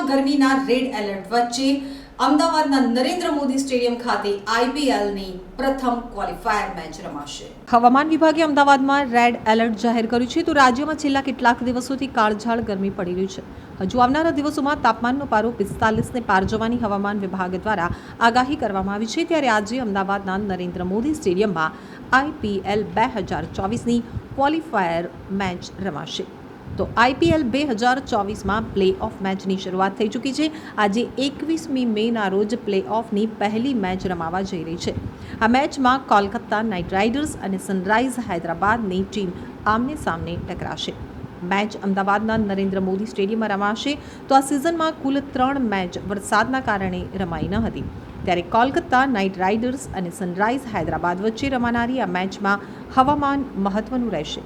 સુધીના red alert વચ્ચે અમદાવાદના નરેન્દ્ર મોદી સ્ટેડિયમ ખાતે આઈપીએલની પ્રથમ ક્વોલિફાયર મેચ રમાશે. હવામાન વિભાગે અમદાવાદમાં રેડ એલર્ટ જાહેર કર્યું છે. તો રાજ્યમાં છેલ્લા કેટલાક દિવસોથી કાળઝાળ ગરમી પડી રહી છે. હજુ આવનારા દિવસોમાં તાપમાનનો પારો પિસ્તાલીસને પાર જવાની હવામાન વિભાગ દ્વારા આગાહી કરવામાં આવી છે. ત્યારે આજે અમદાવાદના નરેન્દ્ર મોદી સ્ટેડિયમમાં આઈપીએલ બે હજાર ચોવીસની ક્વોલિફાયર મેચ રમાશે. તો આઈપીએલ બે હજાર ચોવીસમાં પ્લે ઓફ મેચની શરૂઆત થઈ ચૂકી છે. આજે એકવીસમી મેના રોજ પ્લે ઓફની પહેલી મેચ રમાવા જઈ રહી છે. આ મેચમાં કોલકાતા નાઇટ રાઇડર્સ અને સનરાઇઝ હૈદરાબાદની ટીમ આમને સામને ટકરાશે. મેચ અમદાવાદના નરેન્દ્ર મોદી સ્ટેડિયમમાં રમાશે. તો આ સિઝનમાં કુલ ત્રણ મેચ વરસાદના કારણે રમાઈ ન હતી. ત્યારે કોલકાતા નાઇટ રાઇડર્સ અને સનરાઇઝ હૈદરાબાદ વચ્ચે રમાનારી આ મેચમાં હવામાન મહત્વનું રહેશે.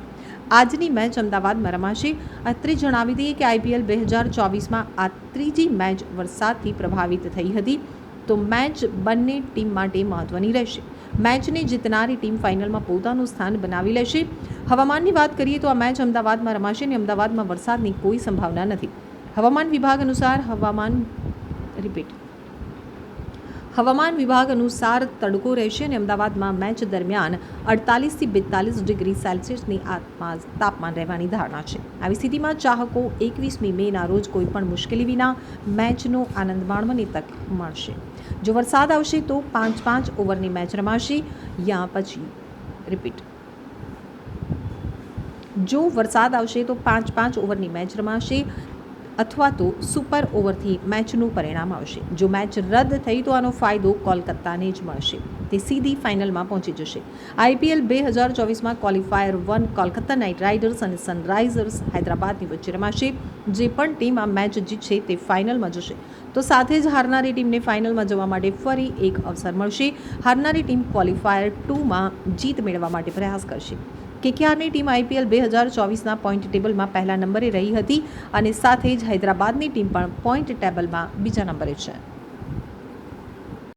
આજની મેચ અમદાવાદમાં રમાશે અત્રે જણાવી દઈએ કે આઈપીએલ બે હજાર ચોવીસમાં આ ત્રીજી મેચ વરસાદથી પ્રભાવિત થઈ હતી. તો મેચ બંને ટીમ માટે મહત્વની રહેશે. મેચને જીતનારી ટીમ ફાઇનલમાં પોતાનું સ્થાન બનાવી લેશે. હવામાનની વાત કરીએ તો આ મેચ અમદાવાદમાં રમાશે અને અમદાવાદમાં વરસાદની કોઈ સંભાવના નથી. હવામાન વિભાગ અનુસાર હવામાન, રિપીટ. હવામાન વિભાગ અનુસાર તડકો રહેશે અને અમદાવાદમાં મેચ દરમિયાન અડતાલીસથી બેતાલીસ ડિગ્રી સેલ્સિયસની આસપાસ તાપમાન રહેવાની ધારણા છે. આવી સ્થિતિમાં ચાહકો એકવીસમી મેના રોજ કોઈપણ મુશ્કેલી વિના મેચનો આનંદ માણવાની તક મળશે. જો વરસાદ આવશે તો પાંચ પાંચ ઓવરની મેચ રમાશે. યા પછી રિપીટ જો વરસાદ આવશે તો પાંચ પાંચ ઓવરની મેચ રમાશે. અથવા તો સુપર ઓવરથી મેચનું પરિણામ આવશે. જો મેચ રદ થઈ તો આનો ફાયદો કોલકાતાને જ મળશે. તે સીધી ફાઇનલમાં પહોંચી જશે. આઈપીએલ બે હજાર ચોવીસમાં qualifier one Kolkata knight riders અને સનરાઇઝર્સ હૈદરાબાદની વચ્ચે રમાશે. જે પણ ટીમ આ મેચ જીતશે તે ફાઇનલમાં જશે. તો સાથે જ હારનારી ટીમને ફાઇનલમાં જવા માટે ફરી એક અવસર મળશે. હારનારી ટીમ ક્વોલિફાયર ટુમાં જીત મેળવવા માટે પ્રયાસ કરશે. કેકેઆરની ટીમ આઈપીએલ બે હજાર ચોવીસના પોઈન્ટ ટેબલમાં પહેલા નંબરે રહી હતી અને સાથે જ હૈદરાબાદની ટીમ પણ પોઈન્ટ ટેબલમાં બીજા નંબરે છે.